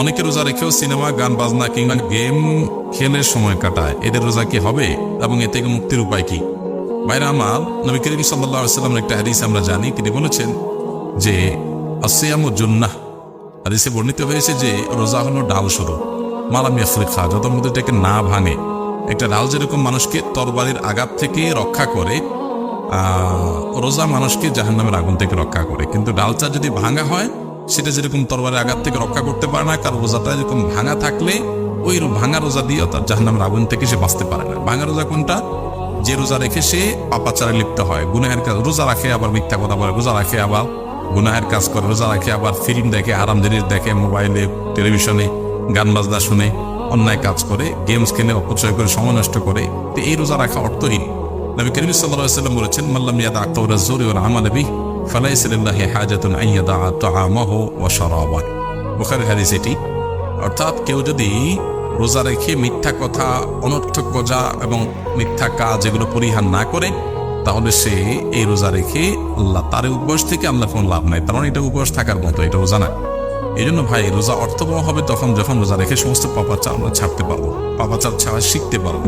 অনেকে রোজা রেখেও সিনেমা, গান, বাজনা কিংবা গেম খেলে সময় কাটায়। এদের রোজা কি হবে এবং এ থেকে মুক্তির উপায় কি? ভাইরা আমার, নবী করিম সাল্লাহ সাল্লামের একটা হাদিস আমরা জানি। তিনি বলেছেন যে আসিয়াম জুন্নাহ। হাদিসে বর্ণিত হয়েছে যে, রোজা হলো ডাল শুরু। মালাম আফ্রিকা যত মধ্যে এটাকে না ভাঙে। একটা ডাল যেরকম মানুষকে তরবারির আঘাত থেকে রক্ষা করে রোজা মানুষকে জাহান্নামের আগুন থেকে রক্ষা করে। কিন্তু ডালচা যদি ভাঙা হয় সেটা যেরকম তরবারের আঘাত থেকে রক্ষা করতে পারে না কারণ রোজাটা যেরকম ভাঙা থাকলে ওই ভাঙা রোজা দিয়েও তার জাহান্নামের আগুন থেকে সে বাঁচতে পারে না। ভাঙা রোজা কোনটা? যে রোজা রেখে সে পাপাচারে লিপ্ত হয়। গুনাহের কাজ রোজা রাখে আবার মিথ্যা কথা বলে, রোজা রাখে আবার গুনাহের কাজ করে, রোজা রাখে আবার ফিল্ম দেখে আরাম জিনিস দেখে, মোবাইলে, টেলিভিশনে গান বাজনা শুনে, অন্যায় কাজ করে, গেমস খেলে, অপচয় করে, সময় নষ্ট করে। তো এই রোজা রাখা অর্থহীন। নবী করিম সাল্লাল্লাহু সাল্লাম বলেছেন, মাল্লাম ইয়াদা ওয়াল আমাল বিহি। অর্থাৎ কেউ যদি রোজা রেখে মিথ্যা কথা, অনর্থক কথা এবং মিথ্যা কাজ এগুলো পরিহার না করে, তাহলে সে এই রোজা রেখে আল্লাহ তার উপবাস থেকে আল্লাহ কোনো লাভ নাই। মানে এটা উপবাস থাকার মতো, এটা রোজা না। এই জন্য ভাই, রোজা অর্থবহ হবে তখন যখন রোজা রেখে সমস্ত পাপাচার আমরা ছাড়তে পারব, পাপাচার ছাড়া শিখতে পারব।